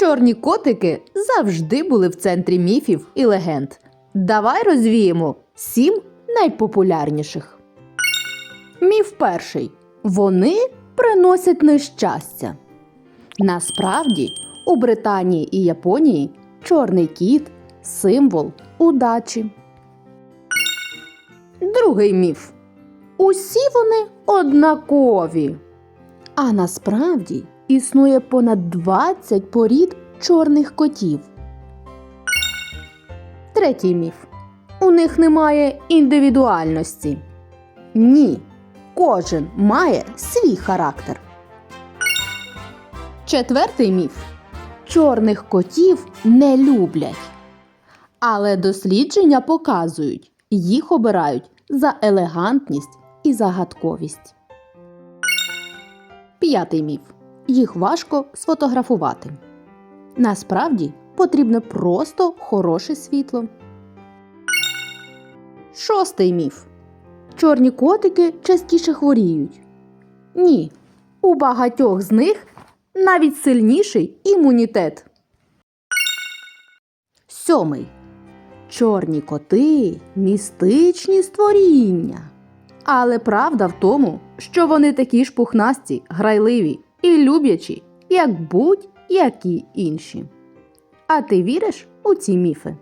Чорні котики завжди були в центрі міфів і легенд. Давай розвіємо сім найпопулярніших. Міф перший. Вони приносять нещастя. Насправді, у Британії і Японії чорний кіт символ удачі. Другий міф. Усі вони однакові. А насправді існує понад 20 порід чорних котів. Третій міф. У них немає індивідуальності. Ні. Кожен має свій характер. Четвертий міф. Чорних котів не люблять. Але дослідження показують, їх обирають за елегантність і загадковість. П'ятий міф. Їх важко сфотографувати. Насправді потрібно просто хороше світло. Шостий міф. Чорні котики частіше хворіють. Ні, у багатьох з них навіть сильніший імунітет. Сьомий. Чорні коти містичні створіння. Але правда в тому, що вони такі ж пухнасті, грайливі і люблячі, як будь-які інші. А ти віриш у ці міфи?